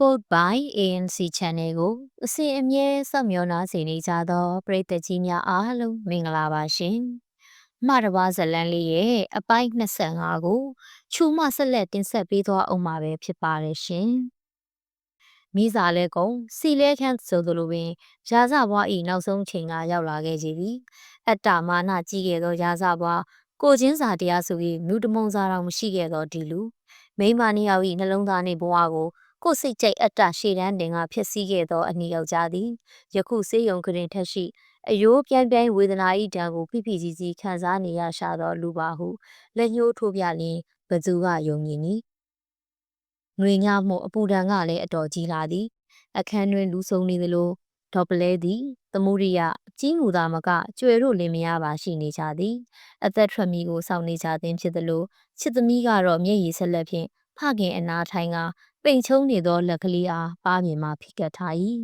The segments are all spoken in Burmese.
Support by ANC Channel ကိုအစဉ်အမြဲစောင့်မျှော်နားဆင်နေကြသောပရိသတ်ကြီးများအားလုံးမင်္ဂလာပါရှင်။မှားတစ်ပါးဇလန်းလေးရဲ့အပိုင်း25ကိုခြူမဆက်လက်တင်ဆက်ပေးသွားအောင်မှာပဲဖြစ်ပါတယ်ရှင်။မိစာလဲကုံစီလဲခန့်ဆိုသလိုပင်ရာဇဘွားဤနောက်ဆုံးချိန်ကရောက်လာခဲ့ကြပြီ။အတ္တမာနကြီးခဲ့သောရာဇဘွားကိုချင်းစာတရားဆိုပြီးမြူတမုံစာတော်မရှိခဲ့သောဒီလူမိမနှစ်ယောက်၏နှလုံးသားနှင့်ဘဝကို ကိုယ်စိတ်ကြိုက်အတ္တရှေ့တန်းတင်ကဖြစ်စည်းခဲ့သောအနီယောက်ျားသည်ယခုစေယုံကရင်ထက်ရှိအယိုးပြိုင်ပြိုင်ဝေဒနာ၏တံကိုဖိဖိစီစီခံစားနေရရှာသောလူပါဟုလက်ညှိုးထိုးပြလျင်ဘသူကယုံမြင်နီငွေညမှုအပူဒဏ်ကလည်းအတော်ကြီးလာသည် အခန်းတွင်လူဆုံနေသလိုဒေါ်ပလဲသည်သမုဒိယကြီးမူသာမကကျွယ်တို့လင်မယားပါရှိနေကြသည် အသက်ထွက်မီကိုစောင့်နေကြသည်ဖြစ်သလိုချစ်သမီးကတော့မျက်ရည်ဆက်လက်ဖြင့်ဖခင်အနာထိုင်က ပိန်ချုံနေသောလက်ကလေးအားပါးမြင်မှဖိကတ်ထား၏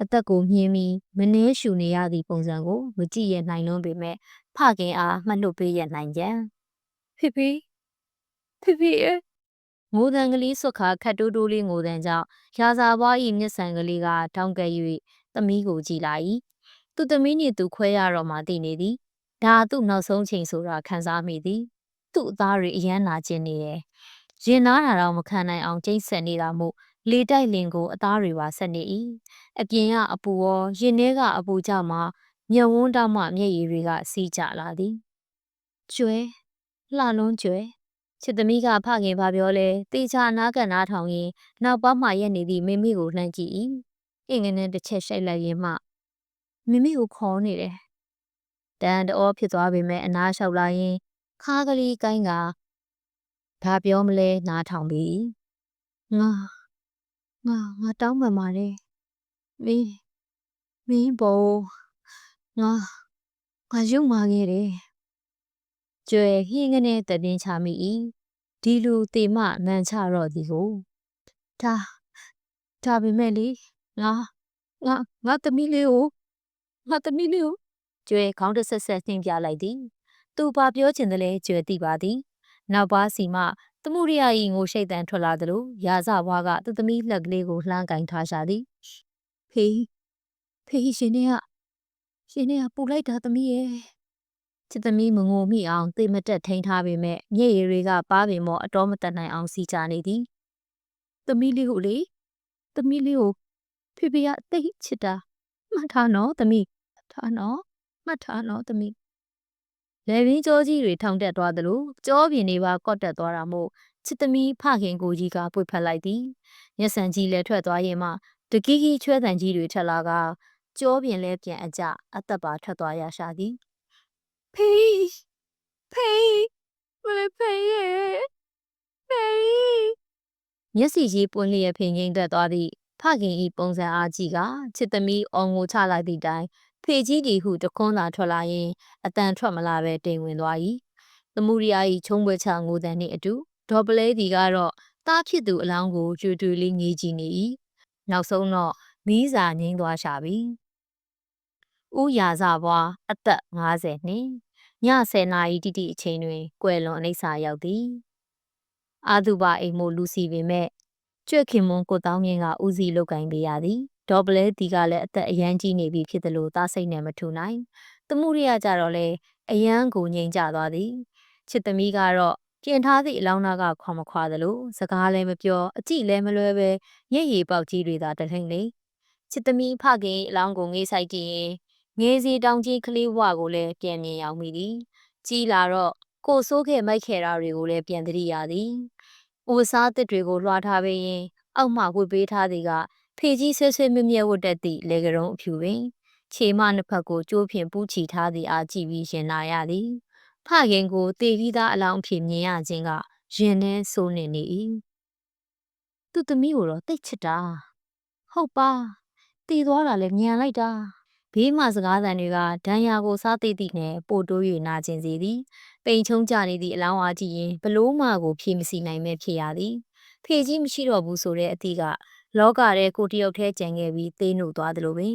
အသက်ကိုမြင်းပြီးမနှဲရှူနေရသည့်ပုံစံကိုမကြည့်ရနိုင်လွန်းပေမဲ့ဖခင်အားမှတ်နှုတ်ပေးရနိုင်ကြဖေဖေဖေဖေရဲ့ငိုတန်ကလေးဆွတ်ခါခတ်တိုးတိုးလေးငိုတန်ကြောင့်ရာဇာဘွား၏မျက်စံကလေးကတောင်းကပ်၍သမီးကိုကြည်လာ၏သူသမီးနှင့်သူခွဲရတော့မှသိနေသည်ဒါသူ့နောက်ဆုံးချိန်ဆိုတာခံစားမိသည်သူ့အသားတွေအယမ်းနာကျင်နေတယ် ရင်နာတာတော့မခံနိုင်အောင်ကျိတ်ဆက်နေတာမို့လေတိုက်လင်ကိုအသားတွေပါဆက်နေ၏အပြင်ကအပူရောရင်ထဲကအပူကြောင့်မှမျက်ဝန်းတောက်မှမျက်ရည်တွေကစီးကျလာသည်ကျွဲလှလွန်းကျွဲချစ်သမီးကဖခင်ဘာပြောလဲတေချာအနားကန်နားထောင်ရင်နောက်ပါမှရက်နေသည့်မိမိကိုလှမ်းကြည့်၏အင်္ဂနဲ့တစ်ချက်ရှိုက်လိုက်ရင်မှမိမိကိုခေါ်နေတယ်တန်တော်ဖြစ်သွားပေမဲ့အနားလျှောက်လာရင်ခါးကလေးကိုင်းက ဘာပြောမလဲနားထောင်ပြီးငါငါငါတောင်းပန်ပါတယ်မင်းမင်းဘောငါငါရုံမာခဲ့တယ်ကျွဲဟင်းကနေတည်င်းချမိ၏ဒီလူတေမနန်ချတော့ဒီကိုဒါဒါပေမဲ့လေငါငါငါသမီးလေးကိုငါသမီးလေးကိုကျွဲခေါင်းတဆက်ဆက်နှင်းပြလိုက်သည် သူဘာပြောချင်တယ်လဲကျွဲသိပါသည် နောက်ပါစီမှသမုဒိယ၏ငိုရှိတ်တန်ထွက်လာသလိုရာဇဘွားကသူ့သမီးလက်ကလေးကိုလှမ်းကင်ထားရှာသည်ဖေးဖေးရှင်နေကရှင်နေကပူလိုက်တာသမီးရဲ့ချစ်သမီးမငိုမိအောင်သေမတက်ထိန်ထားပေမဲ့မျက်ရည်တွေကပါပင်မောအတော်မတက်နိုင်အောင်စီချနေသည်သမီးလေးကိုလေသမီးလေးကိုဖေဖေကအသိချစ်တာမှတ်ထားနော်သမီးထားနော်မှတ်ထားနော်သမီး လေပင်ကြောကြီးတွေထောင်တက်သွားသလိုကြောပြင်တွေပါကော့တက်သွားတာမို့ချစ်သမီးဖခင်ကိုကြီးကပွေဖက်လိုက်သည်မျက်စံကြီးလည်းထွက်သွားရင်မှတကီးကြီးချွဲတန်ကြီးတွေထက်လာကကြောပြင်လဲပြန်အကြအသက်ပါထွက်သွားရရှာသည်ဖေးဖေးမလေးဖေးရဲ့ဖေးမျက်စီကြီးပွင့်လျက်ဖင်ငိမ့်သက်သွားသည့်ဖခင်ဤပုံစံအားကြီးကချစ်သမီးအောင်ကိုချလိုက်သည့်တိုင် ဖေကြီးဒီဟုတခွန်းသာထွက်လာရင်အတန်ထွက်မလာပဲတိမ်ဝင်သွား၏သမုဒိယ၏ချုံးပွဲချငိုတန်နှင့်အတူဒေါ်ပလဲဒီကတော့တားဖြစ်သူအလောင်းကိုကြွတူလေးငေးကြည့်နေ၏နောက်ဆုံးတော့မီးစာငိမ့်သွားရှာပြီဥရာဇဘွားအသက်50နှစ်ည10နာရီတိတိအချိန်တွင်ကွယ်လွန်အနိစ္စရောက်သည်အာသူဘအိမ်မို့လူစီပေမဲ့ကြွက်ခင်မွန်ကိုတောင်းမြင့်ကဦးစီလုတ်ကင်ပေးရသည် ဒေါ်ပလဲဒီကလည်းအသက်အရန်ကြီးနေပြီဖြစ်တယ်လို့သားစိတ်နဲ့မထူနိုင်။သမုရိယကြတော့လေအရန်ကိုငြိမ်ကြသွားသည်။ချစ်သမီးကတော့ပြင်ထားသည့်အလောင်းသားကခွာမခွာသလိုစကားလည်းမပြောအကြည့်လည်းမလွဲပဲညက်ရည်ပေါက်ကြီးတွေသာတထိန်လေ။ချစ်သမီးဖခင်အလောင်းကိုငေးဆိုင်ကြည့်ရင်ငေးစီတောင်ကြီးကလေးဘဝကိုလည်းပြန်မြင်ရောက်မိသည်။ကြီးလာတော့ကိုဆိုးခဲ့မိုက်ခဲ့တာတွေကိုလည်းပြန်သတိရသည်။အိုစားတစ်တွေကိုလွှားထားပေးရင်အောက်မှဝှေ့ပေးထားသည်က ဖေကြီးဆွဲဆွဲမြဲမြဲဝတ်တက်သည့်လေကရုံအဖြူပင်ခြေမနှစ်ဖက်ကိုကြိုးဖြင့်ပူးချီထားသည့်အားကြည့်ပြီးရင်လာရသည်ဖခင်ကိုတေပြီးသားအလောင်းအဖြစ်မြင်ရခြင်းကရင်ထဲစိုးနေနေ၏သူသမီးကိုတော့တိတ်ချစ်တာဟုတ်ပါတည်သွားတာလဲညံလိုက်တာဘေးမှစကားသံတွေကဒဏ်ရာကိုစားသိသည့်နဲ့ပို့တိုး၍နာကျင်စေသည်ပိန်ချုံကြနေသည့်အလောင်းအားကြည့်ရင်ဘလို့မှကိုဖြေမစီနိုင်မဲဖြစ်ရသည်ဖေကြီးမရှိတော့ဘူးဆိုတဲ့အသည့်က လောကထဲကိုတယောက်တည်းကြံခဲ့ပြီးသေးနှုတ်သွားသလိုပဲ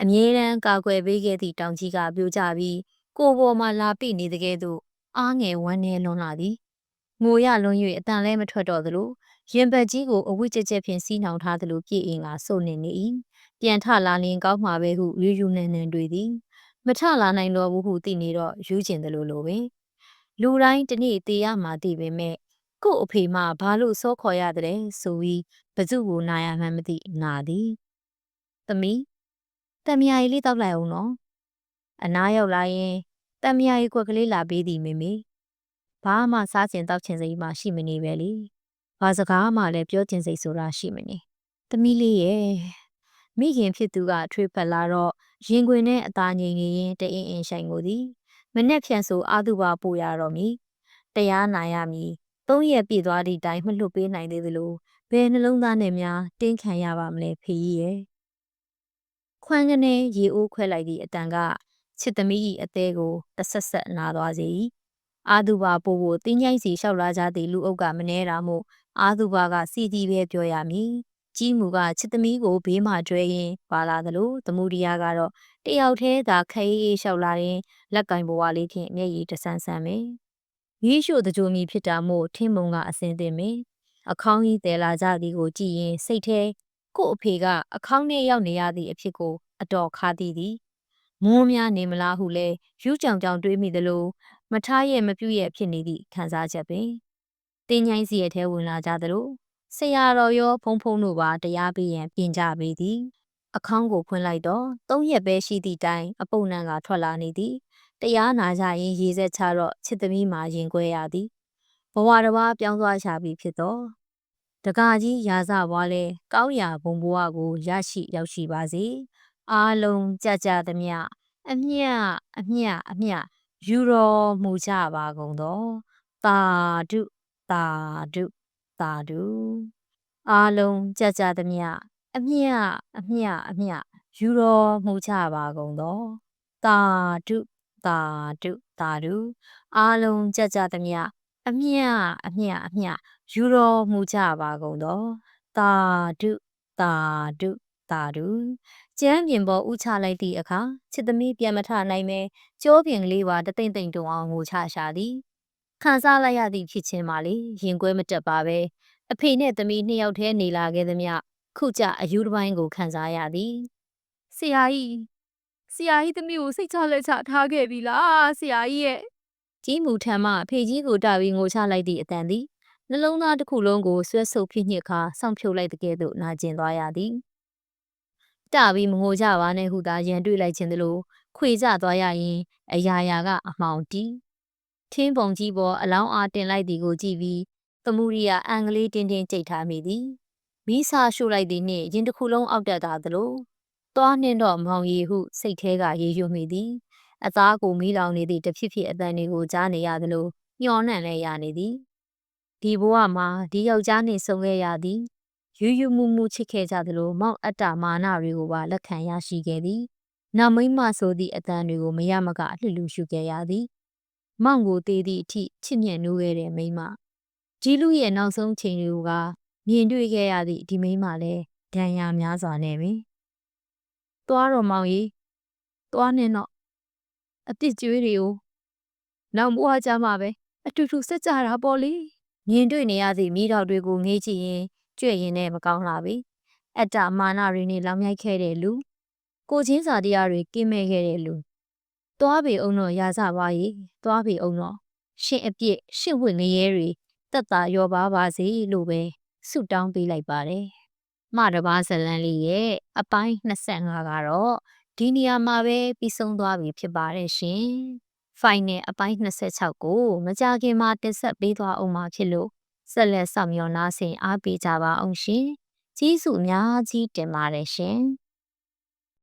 အမြဲတမ်းကာကွယ်ပေးခဲ့သည့်တောင်ကြီးကပြိုကျပြီးကိုပေါ်မှာလာပိနေတဲ့ကဲ့သို့အားငယ်ဝမ်းနေလွန်လာသည်ငိုရလွန်၍အတန်လဲမထွက်တော့သလိုရင်ဘတ်ကြီးကိုအဝိကျက်ကျက်ဖြင့်စီးနှောင်ထားသလိုပြေအင်ကစိုးနေနေ၏ပြန်ထလာလင်ကောင်းမှာပဲဟုယူယူနန်နန်တွေ့သည်မထလာနိုင်တော့ဘူးဟုသိနေတော့ယူကျင်တယ်လို့လိုပဲလူတိုင်းတနေ့တေးရမှာသိပေမဲ့ ကို့အဖေမှဘာလို့စောခေါ်ရတဲ့ဆိုပြီးဘသူ့ကိုနာရမှန်းမသိနာသည်သမီးတမယာကြီးလေးတောက်လိုက်အောင်နော်အနားရောက်လာရင်တမယာကြီးကွက်ကလေးလာပေးသည်မေမေဘာမှစားချင်တောက်ချင်စိတ်မှရှိမနေပဲလေဘာစကားမှလည်းပြောချင်စိတ်ဆိုတာရှိမနေသမီးလေးရဲ့မိခင်ဖြစ်သူကထွေးဖက်လာတော့ရင်ခွင်နဲ့အသားငိမ့်နေရင်တအင်းအင်းဆိုင်ကိုသည်မနဲ့ဖြန်ဆိုအာသူပါပို့ရတော့မည်တရားနာရမည် သုံးရက်ပြည့်သွားသည့်တိုင်မလွတ်ပေးနိုင်သေးသလိုဘယ်နှလုံးသားနဲ့များတင်းခံရပါမလဲဖေကြီးရဲ့ခွန်းကနေရေအိုးခွဲလိုက်သည့်အတန်ကချစ်သမီး၏အသေးကိုတဆက်ဆက်နာသွားစေ၏အာသူပါပို့ဖို့တင်းញိုင်းစီလျှောက်လာကြသည့်လူအုပ်ကမနှဲတာမို့အာသူပါကစီတီပဲပြောရမည်ကြီးမူကချစ်သမီးကိုဘေးမှကျွဲရင်ပါလာသလိုသမုဒိယကတော့တယောက်တည်းသာခရီးအေးလျှောက်လာရင်လက်ကင်ဘဝလေးဖြင့်မျက်ရည်တဆန်းဆန်းပဲ ရီးရှို့တကြိုမီဖြစ်တာမို့ထင်းမုံကအစင်းတင်မယ်အခေါင်းကြီးတဲလာကြသည်ကိုကြည့်ရင်စိတ်ထဲကို့အဖေကအခေါင်းထဲရောက်နေရသည့်အဖြစ်ကိုအတော်ခါသည်သည်မွန်းများနေမလားဟုလဲယူးကြောင်ကြောင်တွေးမိသလိုမထားရဲ့မပြည့်ရဲ့ဖြစ်နေသည့်ခံစားချက်ပင်တင်းញိုင်းစီရဲ့ထဲဝင်လာကြသလိုဆရာတော်ရောဖုံဖုံတို့ပါတရားပေးရန်ပြင်ကြပေသည် အခေါင်းကိုဖွင့်လိုက်တော့သုံးရက်ပဲရှိသည့်တိုင်အပုပ်နံကထွက်လာနေသည် တရားနာကြရင်ရေဆက်ချတော့ချစ်သမီးမှာရင်ခွဲရသည်ဘဝတစ်ပါးပြောင်းသွားရှာပြီဖြစ်တော့တကာကြီးရာဇဘွားလဲကောင်းရာဘုံဘဝကိုရရှိရောက်ရှိပါစေအားလုံးကြကြသမျှအမျှအမျှအမျှယူတော်မူကြပါကုန်သောတာဓုတာဓုတာဓုအားလုံးကြကြသမျှအမျှအမျှအမျှယူတော်မူကြပါကုန်သောတာဓု တာဓုတာဓုအားလုံးကြကြသမျှအမျှအမျှအမျှယူတော်မူကြပါကုန်သောတာဓုတာဓုတာဓုကျမ်းပြင်ပေါ်ဥချလိုက်သည့်အခါချစ်သမီးပြန်မထနိုင်မဲကြောပြင်ကလေးပါတသိမ့်သိမ့်တုံအောင်ငိုချရှာသည်ခံစားလိုက်ရသည့်ဖြစ်ချင်းပါလေရင်ကွဲမတက်ပါပဲအဖေနဲ့သမီးနှစ်ယောက်တည်းနေလာခဲ့သမျှခုကြအယူတစ်ပိုင်းကိုခံစားရသည်ဆရာကြီး ဆရာကြီးသမီးကိုစိတ်ချလက်ချထားခဲ့ပြီလားဆရာကြီးရဲ့ကြီးမူထံမှဖေကြီးကိုတာပြီးငိုချလိုက်သည့်အတန်သည်နှလုံးသားတစ်ခုလုံးကိုဆွဲဆုပ်ဖြစ်ညစ်ခါစောင့်ဖြုတ်လိုက်တဲ့ကဲ့သို့နာကျင်သွားရသည်တပြီးမငိုကြပါနဲ့ဟုသာရန်တွေ့လိုက်ခြင်းသလိုခွေကြသွားရရင်အရာရာကအမှောင်တီးထင်းပုံကြီးပေါ်အလောင်းအားတင်လိုက်သည်ကိုကြည့်ပြီးသမူရီယာအင်္ဂလိပ်တင်းတင်းကြိတ်ထားမိသည်မီးစာရှို့လိုက်သည်နှင့်ရင်တစ်ခုလုံးအောက်တက်သွားသလို သွားနှင်းတော့မောင်ရီဟုစိတ်ထဲကရေရွမိသည်အသားကိုမီးလောင်နေသည့်တဖြစ်ဖြစ်အတန်တွေကိုကြားနေရသလိုညှော်နှံ့လဲရနေသည်ဒီဘဝမှာဒီယောက်ျားနှင့်ဆုံခဲ့ရသည်ယူယူမှုမှုချစ်ခဲ့ကြသလိုမောက်အတ္တမာနတွေကိုပါလက်ခံရရှိခဲ့သည်။နောက်မိမဆိုသည့်အတန်တွေကိုမရမကအလှလူရှုခဲ့ရသည်။မောင်ကိုတေးသည့်အထိချစ်မြတ်နိုးခဲ့တဲ့မိမ။ဒီလူရဲ့နောက်ဆုံးချိန်တွေကမြင်တွေ့ခဲ့ရသည့်ဒီမိမလည်းဒဏ်ရာများစွာနဲ့ပင် သွားတော့မောင်ကြီးသွားနေတော့အစ်စ်ကျွေးတွေကိုနောက်ဘွားကြမှာပဲအတူတူဆက်ကြတာပေါ့လေမြင်တွေ့နေရသည့်မိတော်တွေကိုငေးကြည့်ရင်ကြွရင်နဲ့မကောင်းလာပြီအတ္တမာနတွေနဲ့လောင်မြိုက်ခဲ့တဲ့လူကိုချင်းစာတရားတွေကင်းမဲ့ခဲ့တဲ့လူသွားပေအောင်တော့ရာစပါရီသွားပေအောင်တော့ရှင်အပြစ်ရှင်ဝင့်ငရဲတွေတက်တာရောပါပါစေလို့ပဲဆုတောင်းပေးလိုက်ပါတယ် မတဘာဇလန်လေးရဲ့အပိုင်း25ကတော့ဒီနေရာမှာပဲပြီးဆုံးသွားပြီဖြစ်ပါတယ်ရှင်။ final အပိုင်း26ကိုမကြခင်မှာတင်ဆက်ပေးသွားအောင်မှာဖြစ်လို့ဆက်လက်ဆောင်မျှော်နာဆင်အားပေးကြပါအောင်ရှင်။ကျေးဇူးအများကြီးတင်ပါတယ်ရှင်။